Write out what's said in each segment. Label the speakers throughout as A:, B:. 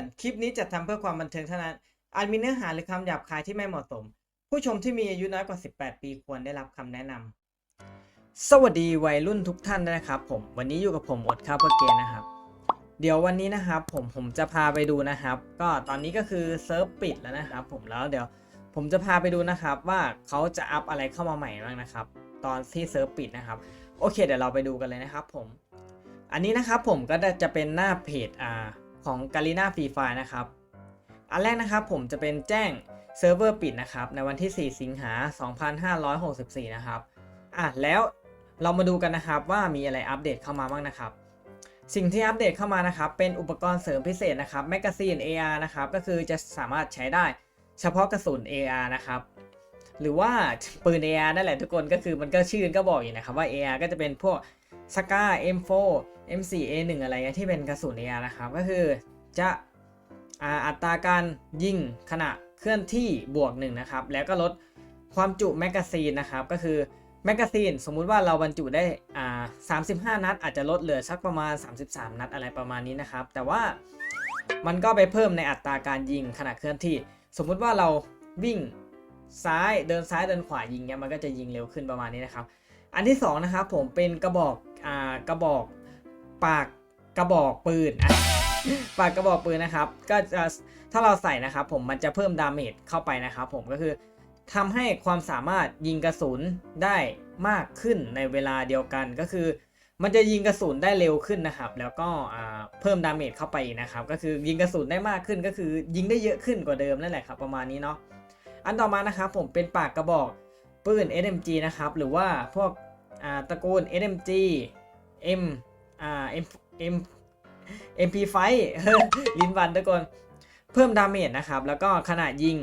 A: อนคลิปนี้จะทำเพื่อความบันเทิงเท่านั้น อาจมีเนื้อหาหรือคำหยาบคายที่ไม่เหมาะสม ผู้ชมที่มีอายุน้อยกว่า 18 ปีควรได้รับคำแนะนำสวัสดีวัยรุ่นทุกท่านนะครับผม วันนี้อยู่กับผมอดข้าวเพื่อเกมนะครับ เดี๋ยววันนี้นะครับผมผมจะพาไปดูนะครับ ก็ตอนนี้ก็คือเซิร์ฟปิดแล้วนะครับผมแล้วเดี๋ยวผมจะพาไปดูนะครับว่าเขาจะอัพอะไรเข้ามาใหม่บ้างนะครับ ตอนที่เซิร์ฟปิดนะครับ โอเคเดี๋ยวเราไปดูกันเลยนะครับผม อันนี้นะครับผมก็จะเป็นหน้าเพจอ่า ของ g a l i n a Free Fire นะครับ อันแรกนะครับผมจะเป็นแจ้งเซิร์ฟเวอร์ปิดนะครับ ในวันที่ 4 สิงหา 2564 นะครับอะแล้วเรามาดูกันนะครับว่ามีอะไรอัปเดตเข้ามาบ้างนะครับ สิ่งที่อัปเดตเข้ามานะครับเป็นอุปกรณ์เสริมพิเศษนะครับแมกกาซีน AR นะครับก็คือจะสามารถใช้ได้เฉพาะกระสุน AR นะครับหรือว่าปืน AR นั่นแหละทุกคนก็คือมันก็ชื่อก็บอกอยู่นะครับว่า AR ก็จะเป็นพวก สก้า M4 M4 A1 อะไรเงี้ยที่เป็นกระสุน AR นะครับ ก็คือจะอัตราการยิงขณะเคลื่อนที่บวกหนึ่งนะครับ แล้วก็ลดความจุแมกกาซีนนะครับ ก็คือแมกกาซีนสมมุติว่าเราบรรจุได้อ่า35 นัด อาจจะลดเหลือสักประมาณ 33 นัดอะไรประมาณนี้นะครับ แต่ว่ามันก็ไปเพิ่มในอัตราการยิงขณะเคลื่อนที่ สมมุติว่าเราวิ่งซ้ายเดินซ้ายเดินขวายิงเนี้ยมันก็จะยิงเร็วขึ้นประมาณนี้นะครับ อันที่สองนะครับผมเป็นกระบอกอ่ากระบอกปากกระบอกปืนอะปากกระบอกปืนนะครับ ก็จะถ้าเราใส่นะครับ ผมมันจะเพิ่มดาเมจเข้าไปนะครับ ผมก็คือทำให้ความสามารถยิงกระสุนได้มากขึ้นในเวลาเดียวกันก็คือ มันจะยิงกระสุนได้เร็วขึ้นนะครับ แล้วก็เพิ่มดาเมจเข้าไปนะครับ ก็คือยิงกระสุนได้มากขึ้นก็คือ ยิงได้เยอะขึ้นกว่าเดิมนั่นแหละครับ ประมาณนี้เนาะอันต่อมานะครับผมเป็นปากกระบอก ปืน SMG นะครับ หรือว่าพวกตระกูล SMG M อ่า M M MP5 ลิ้นบันทุกคน เพิ่มดาเมจนะครับ แล้วก็ขณะยิง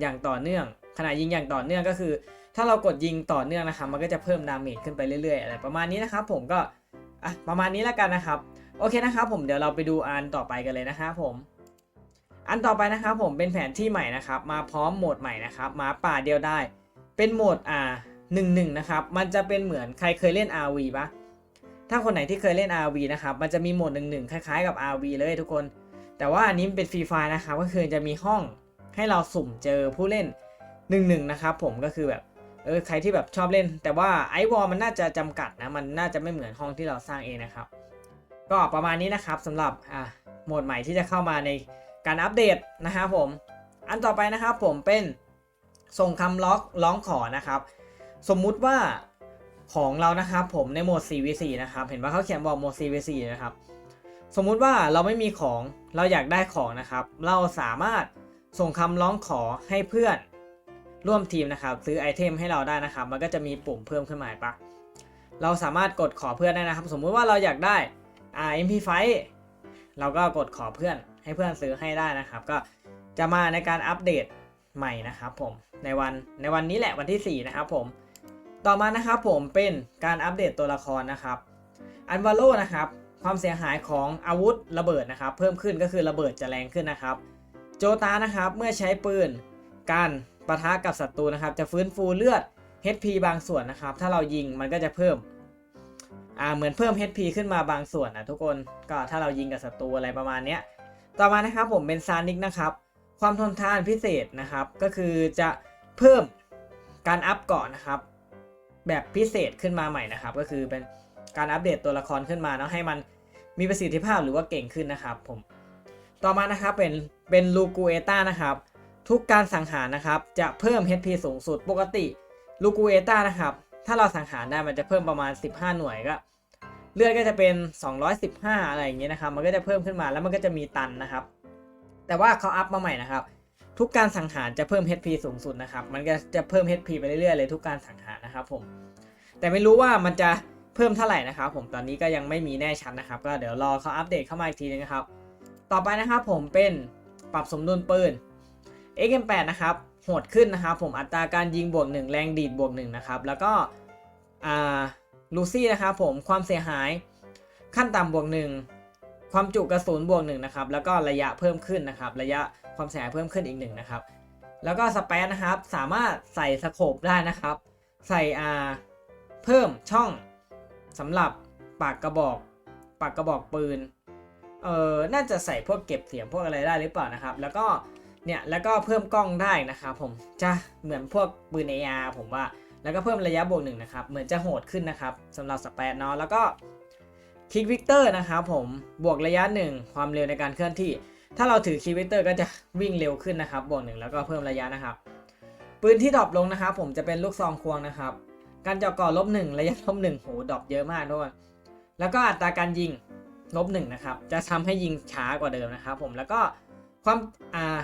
A: อย่างต่อเนื่องขณะยิงอย่างต่อเนื่องก็คือ ถ้าเรากดยิงต่อเนื่องนะครับ มันก็จะเพิ่มดาเมจขึ้นไปเรื่อยๆ อะไรประมาณนี้นะครับ ผมก็อะประมาณนี้แล้วกันนะครับ โอเคนะครับผมเดี๋ยวเราไปดูอันต่อไปกันเลยนะครับผมอันต่อไปนะครับผมเป็นแผนที่ใหม่นะครับ มาพร้อมโหมดใหม่นะครับมาป่าเดียวได้ เป็นโหมดอ่าหนึ่งหนึ่งนะครับ มันจะเป็นเหมือนใครเคยเล่น RV ปะถ้าคนไหนที่เคยเล่น RV นะครับ มันจะมีโหมดหนึ่งหนึ่งคล้ายๆกับ RV เลยทุกคน แต่ว่าอันนี้เป็นฟรีไฟนะครับ ก็คือจะมีห้องให้เราสุ่มเจอผู้เล่นหนึ่งหนึ่งนะครับผมก็คือแบบเออใครที่แบบชอบเล่น แต่ว่าไอวอลมันน่าจะจำกัดนะ มันน่าจะไม่เหมือนห้องที่เราสร้างเองนะครับ ก็ประมาณนี้นะครับสำหรับอ่าโหมดใหม่ที่จะเข้ามาในการอัปเดตนะครับผม อันต่อไปนะครับผมเป็น ส่งคำร้องร้องขอนะครับ สมมุติว่าของเรานะครับผมในโหมด 4v4 นะครับ เห็นว่าเขาเขียนบอกโหมด 4v4 นะครับ สมมุติว่าเราไม่มีของเราอยากได้ของนะครับ เราสามารถส่งคำร้องขอให้เพื่อนร่วมทีมนะครับ ซื้อไอเทมให้เราได้นะครับ มันก็จะมีปุ่มเพิ่มขึ้นมาปะเราสามารถกดขอเพื่อนได้นะครับ สมมุติว่าเราอยากได้อ่า MP5 เราก็กดขอเพื่อนให้เพื่อนซื้อให้ได้นะครับ ก็จะมาในการอัปเดต ใหม่นะครับผมในวันในวันนี้แหละวันที่ 4 นะครับผม ต่อมานะครับผมเป็นการอัปเดตตัวละครนะครับอันวาโลนะครับความเสียหายของอาวุธระเบิดนะครับ เพิ่มขึ้นก็คือระเบิดจะแรงขึ้นนะครับ โจตานะครับเมื่อใช้ปืนการปะทะกับศัตรูนะครับ จะฟื้นฟูเลือด HP บางส่วนนะครับ ถ้าเรายิงมันก็จะเพิ่มอ่าเหมือนเพิ่ม HP ขึ้นมาบางส่วนนะทุกคนก็ถ้าเรายิงกับศัตรูอะไรประมาณเนี้ยต่อมานะครับผมเป็นซานิกนะครับ ความทนทานพิเศษนะครับ ก็คือจะเพิ่มการอัพเกาะนะครับ แบบพิเศษขึ้นมาใหม่นะครับ ก็คือเป็นการอัปเดตตัวละครขึ้นมาเนาะให้มันมีประสิทธิภาพหรือว่าเก่งขึ้นนะครับผมต่อมานะครับเป็นเป็นลูกูเอต้านะครับทุกการสังหารนะครับ จะเพิ่ม HP สูงสุดปกติลูกูเอต้านะครับ ถ้าเราสังหารได้มันจะเพิ่มประมาณ 15 หน่วยก็เลือดก็จะเป็น 215 อะไรอย่างเงี้ยนะครับ มันก็จะเพิ่มขึ้นมาแล้วมันก็จะมีตันนะครับ แต่ว่าเขาอัพมาใหม่นะครับ ทุกการสังหารจะเพิ่ม HP สูงสุดนะครับ มันก็จะเพิ่ม HP ไปเรื่อยๆเลยทุกการสังหารนะครับผม แต่ไม่รู้ว่ามันจะเพิ่มเท่าไหร่นะครับ ผมตอนนี้ก็ยังไม่มีแน่ชัดนะครับ ก็เดี๋ยวรอเขาอัปเดตเข้ามาอีกทีนึงนะครับ ต่อไปนะครับผมเป็นปรับสมดุลปืน XM8 นะครับโหดขึ้นนะครับผมอัตราการยิงบวก1แรงดีดบวก1นะครับแล้วก็ลูซี่นะครับผมความเสียหายขั้นต่ำบวกหนึ่ง ความจุกระสุนบวกหนึ่งนะครับแล้วก็ระยะเพิ่มขึ้นนะครับ ระยะความเสียหายเพิ่มขึ้นอีกหนึ่งนะครับ แล้วก็สเปซนะครับสามารถใส่สโคปได้นะครับ ใส่อาเพิ่มช่องสำหรับปากกระบอกปากกระบอกปืนเออน่าจะใส่พวกเก็บเสียงพวกอะไรได้หรือเปล่านะครับ แล้วก็เนี่ยแล้วก็เพิ่มกล้องได้นะครับผมจะเหมือนพวกปืน AR ผมว่าแล้วก็เพิ่มระยะบวกหนึ่งนะครับ เหมือนจะโหดขึ้นนะครับสำหรับสเปซเนาะแล้วก็ คิกวิกเตอร์นะครับผมบวกระยะหนึ่งความเร็วในการเคลื่อนที่ ถ้าเราถือคิกวิกเตอร์ก็จะวิ่งเร็วขึ้นนะครับบวกหนึ่งแล้วก็เพิ่มระยะนะครับปืนที่ดรอปลงนะครับผมจะเป็นลูกซองควงนะครับ การเจาะก่อลบหนึ่งระยะลบหนึ่งโหดรอปเยอะมากด้วยแล้วก็อัตราการยิงลบหนึ่งนะครับจะทำให้ยิงช้ากว่าเดิมนะครับ ผมแล้วก็ความอ่า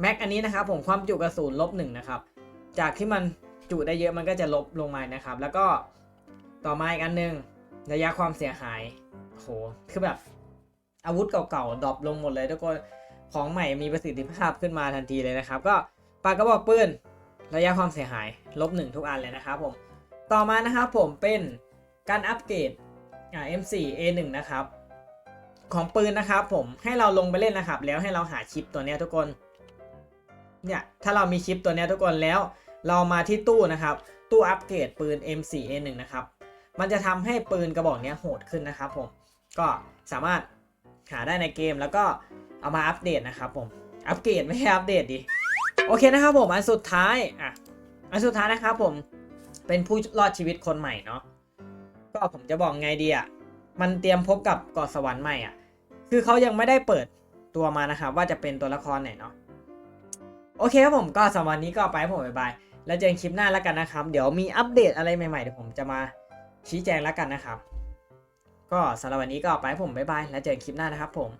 A: แม็กอันนี้นะครับผมความจุกระสุนลบหนึ่งนะครับจากที่มันจุได้เยอะมันก็จะลบลงมานะครับ แล้วก็ต่อมาอีกอันหนึ่ง ระยะความเสียหายโหคือแบบ อาวุธเก่าๆดรอปลงหมดเลยทุกคนของใหม่มีประสิทธิภาพขึ้นมาทันทีเลยนะครับ ก็ปากกระบอกปืนระยะความเสียหายลบหนึ่งทุกอันเลยนะครับผมต่อมานะครับผมเป็นการอัปเกรด M4 A1 นะครับของปืนนะครับผมให้เราลงไปเล่นนะครับ แล้วให้เราหาชิปตัวนี้ทุกคนเนี่ยถ้าเรามีชิปตัวนี้ทุกคนแล้ว เรามาที่ตู้นะครับ ตู้อัปเกรดปืน M4 A1 นะครับ มันจะทำให้ปืนกระบอกนี้โหดขึ้นนะครับผม ก็สามารถหาได้ในเกมแล้วก็เอามาอัปเดตนะครับผม อัปเกรดไม่ใช่อัปเดตดิ โอเคนะครับผม อันสุดท้าย อะ อันสุดท้ายนะครับผม เป็นผู้รอดชีวิตคนใหม่เนาะ ก็ผมจะบอกไงดีอะ มันเตรียมพบกับเกาะสวรรค์ใหม่อะ คือเขายังไม่ได้เปิดตัวมานะครับว่าจะเป็นตัวละครไหนเนาะ โอเคครับผมก็สำหรับวันนี้ก็ไปผมบายบาย แล้วเจอกันคลิปหน้าแล้วกันนะครับ เดี๋ยวมีอัปเดตอะไรใหม่ๆเดี๋ยวผมจะมา ชี้แจงแล้วกันนะครับ ก็สำหรับวันนี้ก็ไปผมบ๊ายบาย แล้วเจอกันคลิปหน้านะครับผม